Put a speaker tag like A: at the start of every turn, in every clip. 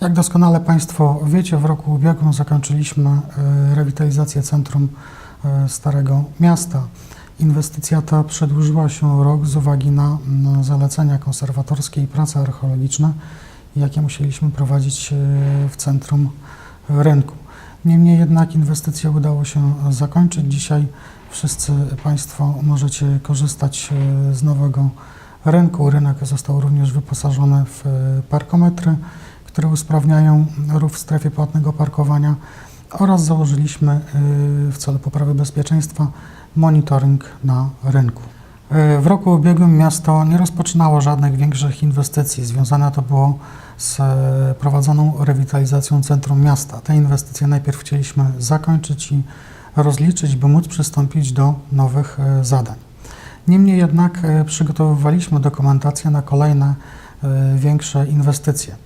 A: Jak doskonale Państwo wiecie, w roku ubiegłym zakończyliśmy e, rewitalizację centrum e, Starego Miasta. Inwestycja ta przedłużyła się rok z uwagi na zalecenia konserwatorskie i prace archeologiczne, jakie musieliśmy prowadzić e, w centrum rynku. Niemniej jednak inwestycję udało się zakończyć. Dzisiaj wszyscy Państwo możecie korzystać z nowego rynku. Rynek został również wyposażony w parkometry, które usprawniają ruch w strefie płatnego parkowania oraz założyliśmy e, w celu poprawy bezpieczeństwa monitoring na rynku. E, W roku ubiegłym miasto nie rozpoczynało żadnych większych inwestycji. Związane to było z e, prowadzoną rewitalizacją centrum miasta. Te inwestycje najpierw chcieliśmy zakończyć i rozliczyć, by móc przystąpić do nowych zadań. Niemniej jednak przygotowywaliśmy dokumentację na kolejne większe inwestycje.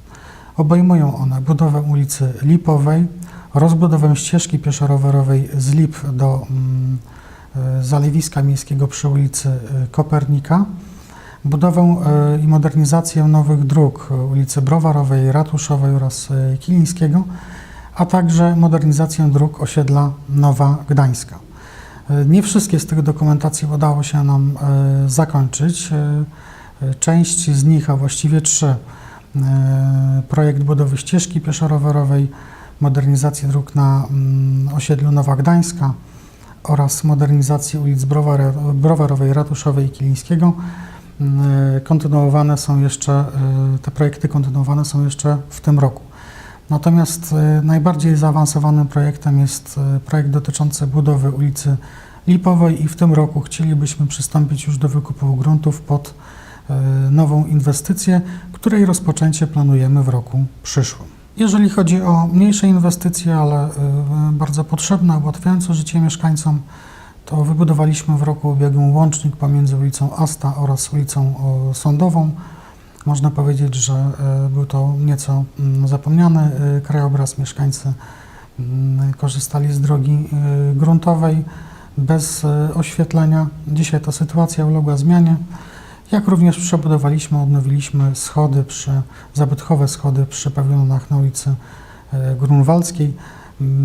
A: Obejmują one budowę ulicy Lipowej, rozbudowę ścieżki pieszo-rowerowej z Lip do mm, e, zalewiska miejskiego przy ulicy e, Kopernika, budowę e, i modernizację nowych dróg ulicy Browarowej, Ratuszowej oraz Kilińskiego, a także modernizację dróg osiedla Nowa Gdańska. Nie wszystkie z tych dokumentacji udało się nam zakończyć. Część z nich, a właściwie trzy, projekt budowy ścieżki pieszo-rowerowej, modernizacji dróg na mm, osiedlu Nowa Gdańska oraz modernizacji ulic Browar, Browarowej, Ratuszowej i Kilińskiego. E, Kontynuowane są jeszcze, e, te projekty kontynuowane są jeszcze w tym roku. Natomiast e, najbardziej zaawansowanym projektem jest e, projekt dotyczący budowy ulicy Lipowej i w tym roku chcielibyśmy przystąpić już do wykupu gruntów pod e, nową inwestycję, której rozpoczęcie planujemy w roku przyszłym. Jeżeli chodzi o mniejsze inwestycje, ale e, bardzo potrzebne, ułatwiające życie mieszkańcom, to wybudowaliśmy w roku ubiegłym łącznik pomiędzy ulicą Asta oraz ulicą Sądową. Można powiedzieć, że e, był to nieco mm, zapomniany e, krajobraz. Mieszkańcy mm, korzystali z drogi e, gruntowej bez e, oświetlenia. Dzisiaj ta sytuacja uległa zmianie. Jak również przebudowaliśmy, odnowiliśmy schody przy, zabytkowe schody przy pawilonach na ulicy e, Grunwaldzkiej,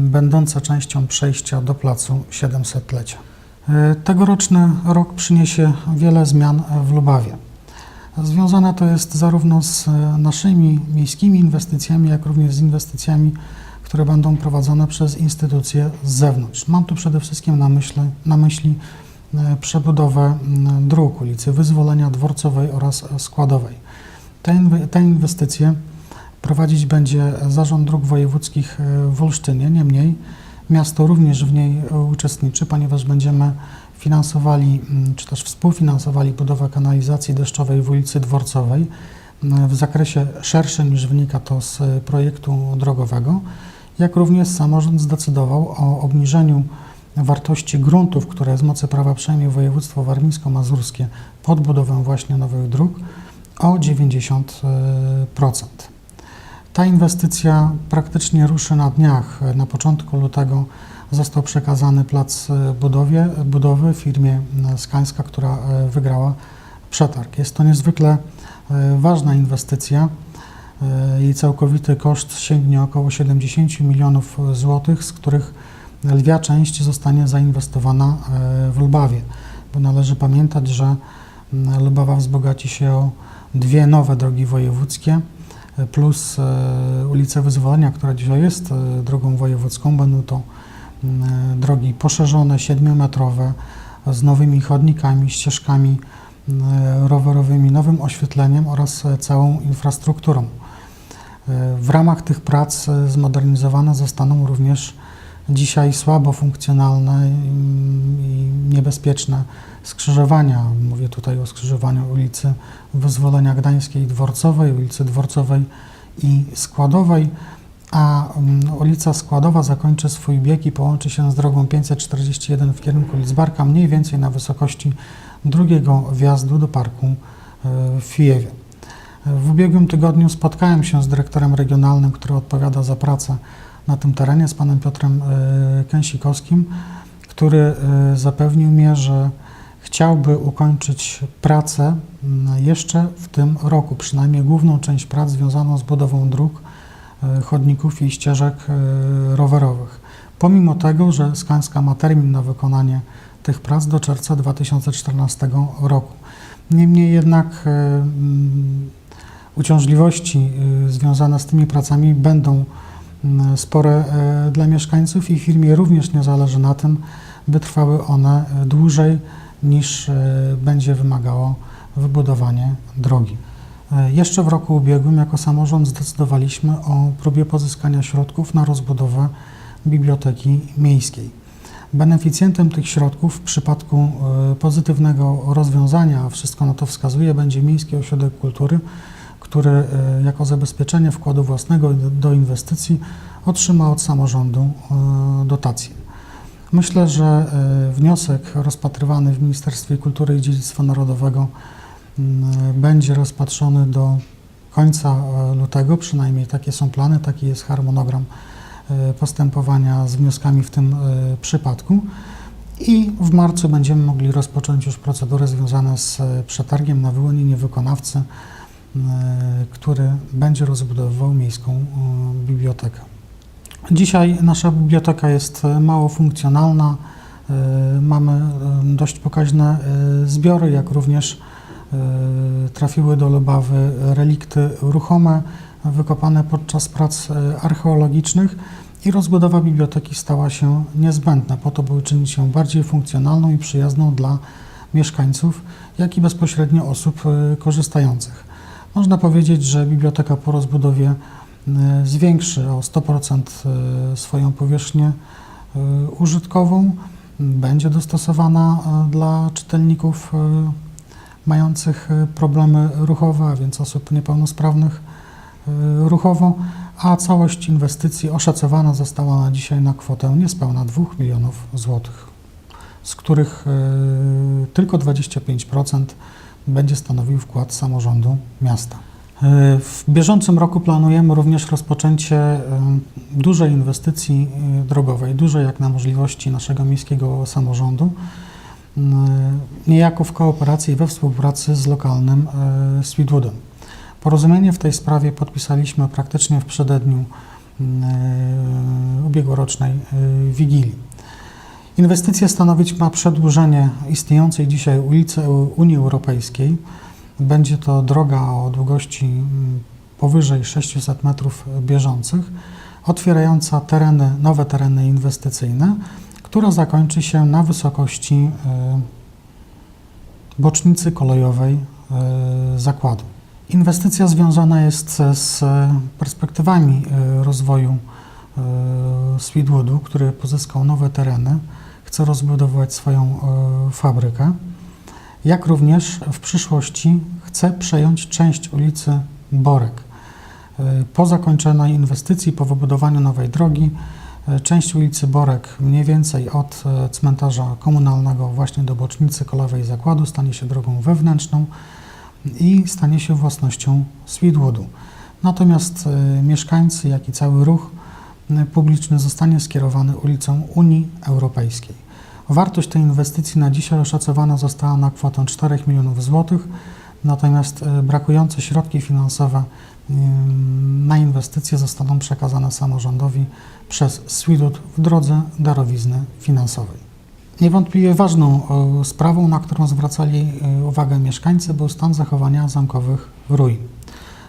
A: będące częścią przejścia do placu 700-lecia. E, Tegoroczny rok przyniesie wiele zmian w Lubawie. Związane to jest zarówno z e, naszymi miejskimi inwestycjami, jak również z inwestycjami, które będą prowadzone przez instytucje z zewnątrz. Mam tu przede wszystkim na myśli, na myśli przebudowę m, dróg ulicy Wyzwolenia Dworcowej oraz Składowej. Te, inwe- te inwestycje prowadzić będzie Zarząd Dróg Wojewódzkich e, w Olsztynie. Niemniej miasto również w niej e, uczestniczy, ponieważ będziemy finansowali, czy też współfinansowali budowę kanalizacji deszczowej w ulicy Dworcowej w zakresie szerszym niż wynika to z e, projektu drogowego, jak również samorząd zdecydował o obniżeniu wartości gruntów, które z mocy prawa przejmie województwo warmińsko-mazurskie pod budowę właśnie nowych dróg o 90%. Ta inwestycja praktycznie ruszy na dniach. Na początku lutego został przekazany plac e, budowie, budowy firmie e, Skańska, która e, wygrała przetarg. Jest to niezwykle e, ważna inwestycja. E, Jej całkowity koszt sięgnie około 70 milionów złotych, z których lwia część zostanie zainwestowana e, w Lubawie, bo należy pamiętać, że Lubawa wzbogaci się o dwie nowe drogi wojewódzkie, e, plus e, ulicę Wyzwolenia, która dzisiaj jest drogą wojewódzką. Będą to drogi poszerzone, 7-metrowe, z nowymi chodnikami, ścieżkami rowerowymi, nowym oświetleniem oraz całą infrastrukturą. W ramach tych prac zmodernizowane zostaną również dzisiaj słabo funkcjonalne i niebezpieczne skrzyżowania. Mówię tutaj o skrzyżowaniu ulicy Wyzwolenia Gdańskiej Dworcowej, ulicy Dworcowej i Składowej, a mm, ulica Składowa zakończy swój bieg i połączy się z drogą 541 w kierunku Lidzbarka, mniej więcej na wysokości drugiego wjazdu do parku e, w Fijewie. W ubiegłym tygodniu spotkałem się z dyrektorem regionalnym, który odpowiada za pracę na tym terenie, z panem Piotrem e, Kęsikowskim, który e, zapewnił mnie, że chciałby ukończyć pracę jeszcze w tym roku, przynajmniej główną część prac związaną z budową dróg e, chodników i ścieżek rowerowych. Pomimo tego, że Skańska ma termin na wykonanie tych prac do czerwca 2014 roku. Niemniej jednak uciążliwości związane z tymi pracami będą spore e, dla mieszkańców i firmie również nie zależy na tym, by trwały one e, dłużej niż e, będzie wymagało wybudowanie drogi. E, Jeszcze w roku ubiegłym jako samorząd zdecydowaliśmy o próbie pozyskania środków na rozbudowę biblioteki miejskiej. Beneficjentem tych środków w przypadku e, pozytywnego rozwiązania, a wszystko na to wskazuje, będzie Miejski Ośrodek Kultury, który e, jako zabezpieczenie wkładu własnego do- inwestycji otrzyma od samorządu e, dotację. Myślę, że e, wniosek rozpatrywany w Ministerstwie Kultury i Dziedzictwa Narodowego m, będzie rozpatrzony do końca lutego, przynajmniej takie są plany, taki jest harmonogram postępowania z wnioskami w tym przypadku. I w marcu będziemy mogli rozpocząć już procedury związane z przetargiem na wyłonienie wykonawcy, który będzie rozbudowywał miejską e, bibliotekę. Dzisiaj nasza biblioteka jest e, mało funkcjonalna. E, Mamy e, dość pokaźne e, zbiory, jak również e, trafiły do Lubawy relikty ruchome wykopane podczas prac e, archeologicznych i rozbudowa biblioteki stała się niezbędna po to, by uczynić ją bardziej funkcjonalną i przyjazną dla mieszkańców, jak i bezpośrednio osób e, korzystających. Można powiedzieć, że biblioteka po rozbudowie e, zwiększy o 100% e, swoją powierzchnię e, użytkową, będzie dostosowana dla czytelników mających problemy ruchowe, a więc osób niepełnosprawnych ruchowo, a całość inwestycji oszacowana została na dzisiaj na kwotę niespełna 2 milionów złotych, z których tylko 25% będzie stanowił wkład samorządu miasta. E, W bieżącym roku planujemy również rozpoczęcie e, dużej inwestycji e, drogowej, dużej jak na możliwości naszego miejskiego samorządu, niejako w kooperacji i we współpracy z lokalnym Sweetwoodem. Porozumienie w tej sprawie podpisaliśmy praktycznie w przededniu m, e, ubiegłorocznej Wigilii. Inwestycja stanowić ma przedłużenie istniejącej dzisiaj ulicy Unii Europejskiej. Będzie to droga o długości mm, powyżej 600 metrów bieżących, otwierająca tereny, nowe tereny inwestycyjne, która zakończy się na wysokości e, bocznicy kolejowej e, zakładu. Inwestycja związana jest z- perspektywami e, rozwoju Sweetwoodu, który pozyskał nowe tereny, chce rozbudować swoją e, fabrykę, jak również w przyszłości chce przejąć część ulicy Borek. E, Po zakończonej inwestycji, po wybudowaniu nowej drogi, e, część ulicy Borek, mniej więcej od cmentarza komunalnego właśnie do bocznicy kolejowej zakładu, stanie się drogą wewnętrzną i stanie się własnością Sweetwoodu. Natomiast mieszkańcy, jak i cały ruch publiczny zostanie skierowany ulicą Unii Europejskiej. Wartość tej inwestycji na dzisiaj oszacowana została na kwotę 4 milionów złotych, natomiast e, brakujące środki finansowe na inwestycje zostaną przekazane samorządowi przez Sweetwood w drodze darowizny finansowej. Niewątpliwie ważną sprawą, na którą zwracali e, uwagę mieszkańcy, był stan zachowania zamkowych ruin.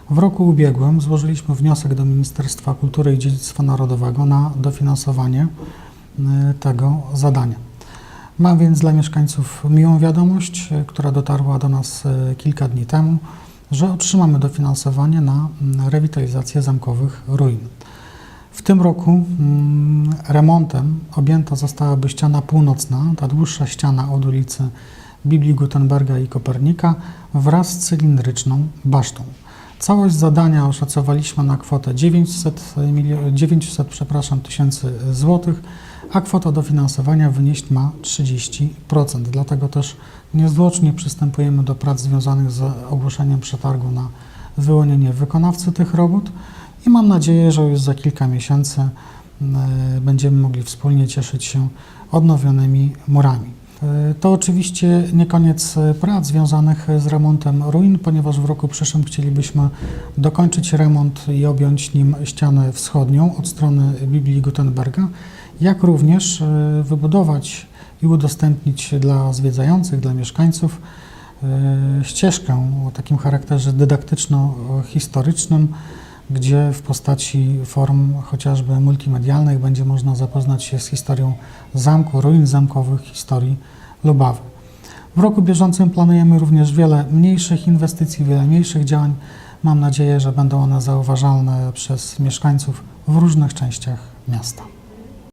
A: W roku ubiegłym złożyliśmy wniosek do Ministerstwa Kultury i Dziedzictwa Narodowego na dofinansowanie e, tego zadania. Mam więc dla mieszkańców miłą wiadomość, e, która dotarła do nas e, kilka dni temu, że otrzymamy dofinansowanie na mm, rewitalizację zamkowych ruin. W tym roku mm, remontem objęta zostałaby ściana północna, ta dłuższa ściana od ulicy Biblii Gutenberga i Kopernika wraz z cylindryczną basztą. Całość zadania oszacowaliśmy na kwotę 900, milio- 900 przepraszam, tysięcy złotych, a kwota dofinansowania wynieść ma 30%. Dlatego też niezwłocznie przystępujemy do prac związanych z ogłoszeniem przetargu na wyłonienie wykonawcy tych robót i mam nadzieję, że już za kilka miesięcy e, będziemy mogli wspólnie cieszyć się odnowionymi murami. E, To oczywiście nie koniec e, prac związanych z remontem ruin, ponieważ w roku przyszłym chcielibyśmy dokończyć remont i objąć nim ścianę wschodnią od strony Biblii Gutenberga, jak również e, wybudować i udostępnić dla zwiedzających, dla mieszkańców e, ścieżkę o takim charakterze dydaktyczno-historycznym, gdzie w postaci form chociażby multimedialnych będzie można zapoznać się z historią zamku, ruin zamkowych, historii Lubawy. W roku bieżącym planujemy również wiele mniejszych inwestycji, wiele mniejszych działań. Mam nadzieję, że będą one zauważalne przez mieszkańców w różnych częściach miasta.